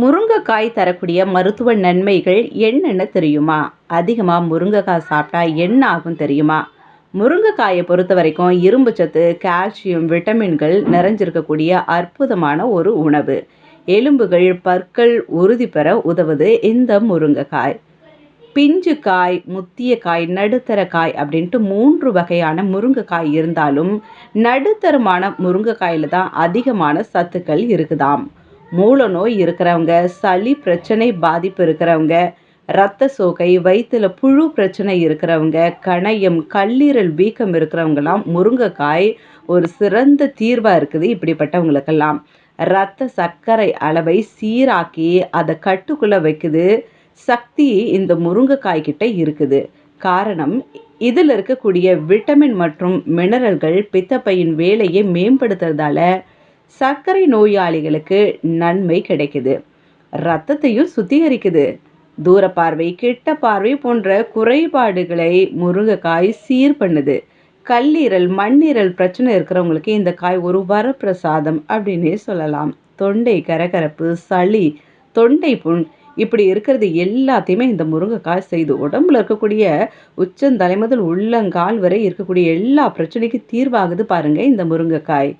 முருங்கைக்காய் தரக்கூடிய மருத்துவ நன்மைகள் என்னென்ன தெரியுமா? அதிகமாக முருங்கைக்காய் சாப்பிட்டா என்ன ஆகும் தெரியுமா? முருங்கைக்காயை பொறுத்த வரைக்கும் இரும்பு சத்து கால்சியம் விட்டமின்கள் நிறைஞ்சிருக்கக்கூடிய அற்புதமான ஒரு உணவு. எலும்புகள் பற்கள் உறுதி பெற உதவுது இந்த முருங்கைக்காய். பிஞ்சு காய் முத்திய காய் நடுத்தர காய் அப்படின்ட்டு மூன்று வகையான முருங்கைக்காய் இருந்தாலும் நடுத்தரமான முருங்கைக்காயில் தான் அதிகமான சத்துக்கள் இருக்குதாம். மூல நோய் இருக்கிறவங்க சளி பிரச்சனை பாதிப்பு இருக்கிறவங்க இரத்த சோகை வயிற்றுல புழு பிரச்சனை இருக்கிறவங்க கணையம் கல்லீரல் வீக்கம் இருக்கிறவங்கலாம் முருங்கைக்காய் ஒரு சிறந்த தீர்வாக இருக்குது இப்படிப்பட்டவங்களுக்கெல்லாம். இரத்த சர்க்கரை அளவை சீராக்கி அதை கட்டுக்குள்ளே வைக்குது. சக்தி இந்த முருங்கைக்காய் கிட்ட இருக்குது. காரணம் இதில் இருக்கக்கூடிய விட்டமின் மற்றும் மினரல்கள் பித்தப்பையின் வேலையை மேம்படுத்துறதால சர்க்கரை நோயாளிகளுக்கு நன்மை கிடைக்குது. ரத்தத்தையும் சுத்திகரிக்குது. தூர பார்வை கிட்ட பார்வை போன்ற குறைபாடுகளை முருங்கைக்காய் சீர் பண்ணுது. கல்லீரல் மண்ணீரல் பிரச்சனை இருக்கிறவங்களுக்கு இந்த காய் ஒரு வரப்பிரசாதம் அப்படின்னே சொல்லலாம். தொண்டை கரகரப்பு சளி தொண்டை புண் இப்படி இருக்கிறது எல்லாத்தையுமே இந்த முருங்கைக்காய் செய்து உடம்புல இருக்கக்கூடிய உச்சந்தலை முதல் உள்ளங்கால் வரை இருக்கக்கூடிய எல்லா பிரச்சனைக்கும் தீர்வாகுது பாருங்க இந்த முருங்கைக்காய்.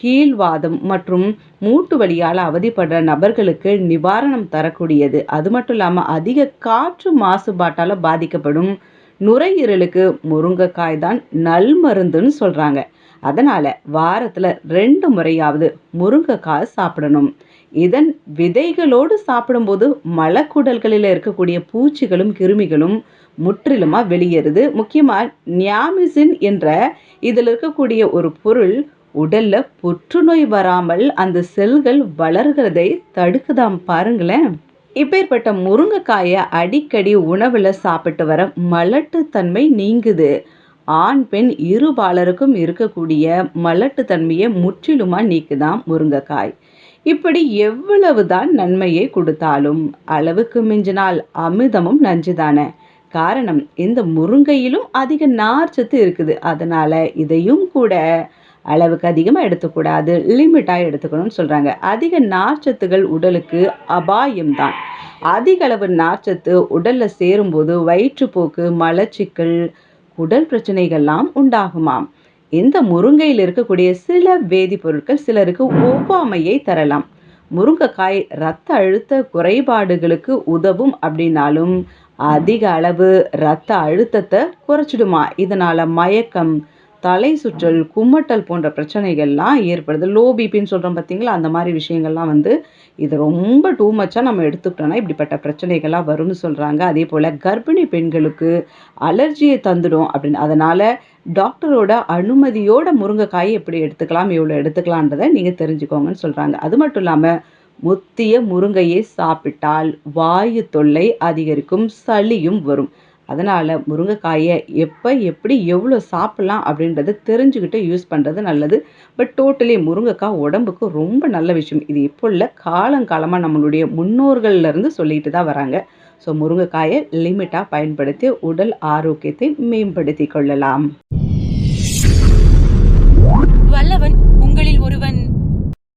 கீழ்வாதம் மற்றும் மூட்டு வலியால் அவதிப்படுற நபர்களுக்கு நிவாரணம் தரக்கூடியது. அது மட்டும் இல்லாமல் அதிக காற்று மாசுபாட்டால் பாதிக்கப்படும் நுரையீரலுக்கு முருங்கைக்காய் தான் நல் மருந்துன்னு சொல்கிறாங்க அதனால் வாரத்தில் ரெண்டு முறையாவது முருங்கைக்காய் சாப்பிடணும். இதன் விதைகளோடு சாப்பிடும்போது மலக்குடல்களில் இருக்கக்கூடிய பூச்சிகளும் கிருமிகளும் முற்றிலுமாக வெளியேறுது. முக்கியமாக நியாமிசின் என்ற இதில் இருக்கக்கூடிய ஒரு பொருள் உடல்ல புற்றுநோய் வராமல் அந்த செல்கள் வளர்கிறதை தடுக்குதாம் பாருங்களேன். இப்பேற்பட்ட முருங்கைக்காயை அடிக்கடி உணவில் சாப்பிட்டு வர மலட்டுத்தன்மை நீங்குது. ஆண் பெண் இருபாலருக்கும் இருக்கக்கூடிய மலட்டுத்தன்மையை முற்றிலுமாக நீக்குதான் முருங்கைக்காய். இப்படி எவ்வளவு தான் நன்மையை கொடுத்தாலும் அளவுக்கு மிஞ்சினால் அமிர்தமும் நஞ்சுதானே. காரணம் இந்த முருங்கையிலும் அதிக நார்ச்சத்து இருக்குது. அதனால இதையும் கூட அளவுக்கு அதிகமாக எடுத்துக்கூடாது லிமிட்டாக எடுத்துக்கணும்னு சொல்கிறாங்க அதிக நார்ச்சத்துகள் உடலுக்கு அபாயம்தான் அதிக அளவு நார்ச்சத்து உடலில் சேரும்போது வயிற்றுப்போக்கு மலச்சிக்கல் உடல் பிரச்சனைகள்லாம் உண்டாகுமாம். இந்த முருங்கையில் இருக்கக்கூடிய சில வேதிப்பொருட்கள் சிலருக்கு ஒவ்வாமையை தரலாம். முருங்கைக்காய் இரத்த அழுத்த குறைபாடுகளுக்கு உதவும் அப்படின்னாலும் அதிக அளவு இரத்த அழுத்தத்தை குறைச்சிடுமா? இதனால் மயக்கம் தலை சுற்றல் குமட்டல் போன்ற பிரச்சனைகள்லாம் ஏற்படுது. லோ பிபின்னு சொல்கிறோம் பார்த்தீங்களா அந்த மாதிரி விஷயங்கள்லாம் வந்து இது ரொம்ப டூ மச்சாக நம்ம எடுத்துக்கிட்டோன்னா இப்படிப்பட்ட பிரச்சனைகள்லாம் வரும்னு சொல்கிறாங்க அதே போல் கர்ப்பிணி பெண்களுக்கு அலர்ஜியை தந்துடும் அப்படின்னு. அதனால் டாக்டரோட அனுமதியோட முருங்கைக்காயை எப்படி எடுத்துக்கலாம் எவ்வளோ எடுத்துக்கலான்றதை நீங்கள் தெரிஞ்சுக்கோங்கன்னு சொல்கிறாங்க அது மட்டும் இல்லாமல் முத்திய முருங்கையை சாப்பிட்டால் வாயு தொல்லை அதிகரிக்கும் சளியும் வரும். அதனால் முருங்கைக்காயை எப்போ எப்படி எவ்வளோ சாப்பிட்லாம் அப்படின்றத தெரிஞ்சுக்கிட்டு யூஸ் பண்ணுறது நல்லது. பட் டோட்டலி முருங்கைக்காய் உடம்புக்கு ரொம்ப நல்ல விஷயம். இது இப்போ இல்லை காலங்காலமாக நம்மளுடைய முன்னோர்கள்லேருந்து சொல்லிட்டு தான் வராங்க. ஸோ முருங்கைக்காயை லிமிட்டாக பயன்படுத்தி உடல் ஆரோக்கியத்தை மேம்படுத்தி கொள்ளலாம்.